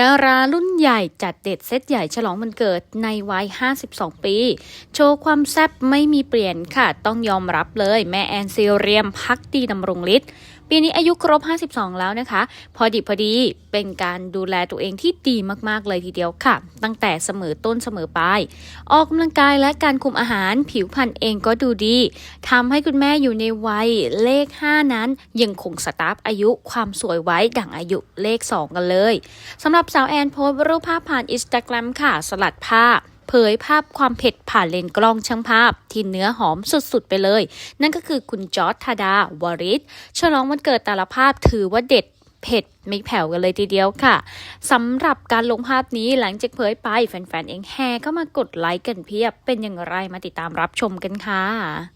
ดารารุ่นใหญ่จัดเด็ดเซตใหญ่ฉลองวันเกิดในวัย 52 ปี โชว์ความแซ่บไม่มีเปลี่ยนค่ะ ต้องยอมรับเลย แม่แอนซีเรียมพักดีดำรงฤทธิ์ปีนี้อายุครบ 52 แล้วนะคะ พอดีพอดีเป็นการดูแลตัวเองที่ดีมากๆเลยทีเดียวค่ะ ตั้งแต่เสมอต้นเสมอปลายออกกำลังกายและการคุมอาหารผิวพรรณเองก็ดูดีทำให้คุณแม่อยู่ในวัยเลข 5 นั้น ยังคงสตาร์ฟอายุความสวยไว้ดั่งอายุเลข 2 กันเลยสำหรับสาวแอนโพสรูปภาพผ่านอินสตาแกรมค่ะ สลัดภาพ เผยภาพความเผ็ดผ่านเลนกล้องช่างภาพ ที่เนื้อหอมสุดๆไปเลย นั่นก็คือคุณจอร์ดธาดาวริศฉลองวันเกิดแต่ละภาพถือว่าเด็ดเผ็ดไม่แผ่วกันเลยทีเดียวค่ะสำหรับการลงภาพนี้หลังจากเผยไปแฟนๆเองแห่เข้ามากดไลค์กันเพียบเป็นอย่างไรมาติดตามรับชมกันค่ะ